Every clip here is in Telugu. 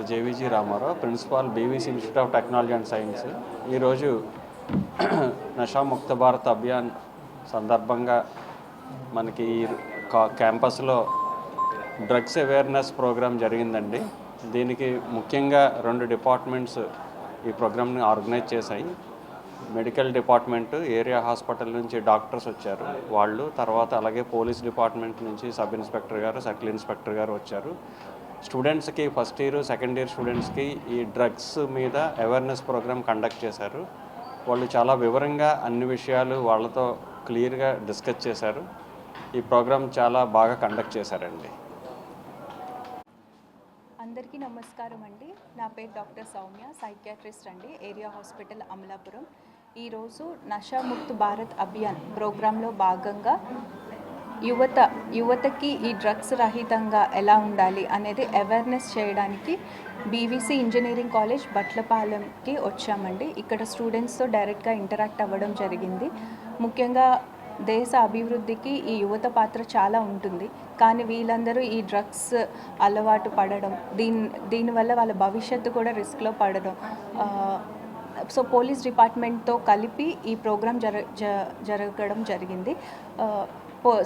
Doctor JVG Ramarao principal BVC institute of technology and science. ఈరోజు నషాముక్త భారత్ అభియాన్ సందర్భంగా మనకి ఈ క్యాంపస్లో డ్రగ్స్ అవేర్నెస్ ప్రోగ్రాం జరిగిందండి. దీనికి ముఖ్యంగా రెండు డిపార్ట్మెంట్స్ ఈ ప్రోగ్రామ్ని ఆర్గనైజ్ చేశాయి. మెడికల్ డిపార్ట్మెంట్ ఏరియా హాస్పిటల్ నుంచి డాక్టర్స్ వచ్చారు. వాళ్ళు తర్వాత అలాగే పోలీస్ డిపార్ట్మెంట్ నుంచి సబ్ ఇన్స్పెక్టర్ గారు సర్కిల్ ఇన్స్పెక్టర్ గారు వచ్చారు. స్టూడెంట్స్కి ఫస్ట్ ఇయర్ సెకండ్ ఇయర్ స్టూడెంట్స్కి ఈ డ్రగ్స్ మీద అవేర్నెస్ ప్రోగ్రామ్ కండక్ట్ చేశారు. వాళ్ళు చాలా వివరంగా అన్ని విషయాలు వాళ్ళతో క్లియర్గా డిస్కస్ చేశారు. ఈ ప్రోగ్రామ్ చాలా బాగా కండక్ట్ చేశారండి. అందరికీ నమస్కారం అండి. నా పేరు డాక్టర్ సౌమ్య సైకియాట్రిస్ట్ అండి ఏరియా హాస్పిటల్ అమలాపురం. ఈరోజు నషాముక్త్ భారత్ అభియాన్ ప్రోగ్రాంలో భాగంగా యువత యువతకి ఈ డ్రగ్స్ రహితంగా ఎలా ఉండాలి అనేది అవేర్నెస్ చేయడానికి బీవీసీ ఇంజనీరింగ్ కాలేజ్ బట్లపాలెంకి వచ్చామండి. ఇక్కడ స్టూడెంట్స్తో డైరెక్ట్గా ఇంటరాక్ట్ అవ్వడం జరిగింది. ముఖ్యంగా దేశ అభివృద్ధికి ఈ యువత పాత్ర చాలా ఉంటుంది. కానీ వీళ్ళందరూ ఈ డ్రగ్స్ అలవాటు పడడం దీని దీనివల్ల వాళ్ళ భవిష్యత్తు కూడా రిస్క్లో పడడం సో పోలీస్ డిపార్ట్మెంట్తో కలిపి ఈ ప్రోగ్రామ్ జర జ- జరగడం జరిగింది.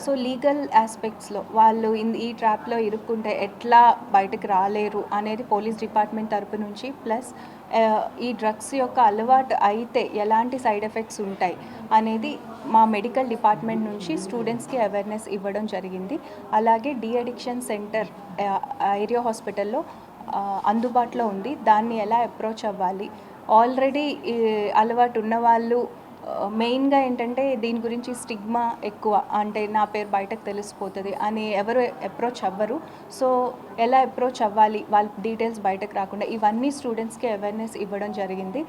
సో లీగల్ ఆస్పెక్ట్స్లో వాళ్ళు ఈ ట్రాప్లో ఇరుక్కుంటే ఎట్లా బయటకు రాలేరు అనేది పోలీస్ డిపార్ట్మెంట్ తరపు నుంచి. ప్లస్ ఈ డ్రగ్స్ యొక్క అలవాటు అయితే ఎలాంటి సైడ్ ఎఫెక్ట్స్ ఉంటాయి అనేది మా మెడికల్ డిపార్ట్మెంట్ నుంచి స్టూడెంట్స్కి అవేర్నెస్ ఇవ్వడం జరిగింది. అలాగే డి అడిక్షన్ సెంటర్ ఏరియా హాస్పిటల్లో అందుబాటులో ఉంది. దాన్ని ఎలా అప్రోచ్ అవ్వాలి? ఆల్రెడీ అలవాటు ఉన్న వాళ్ళు మెయిన్గా ఏంటంటే దీని గురించి స్టిగ్మా ఎక్కువ అంటే నా పేరు బయటకు తెలిసిపోతుంది అని ఎవరు అప్రోచ్ అవ్వరు. సో ఎలా అప్రోచ్ అవ్వాలి? వాళ్ళ డీటెయిల్స్ బయటకు రాకుండా ఇవన్నీ స్టూడెంట్స్కి అవేర్నెస్ ఇవ్వడం జరిగింది.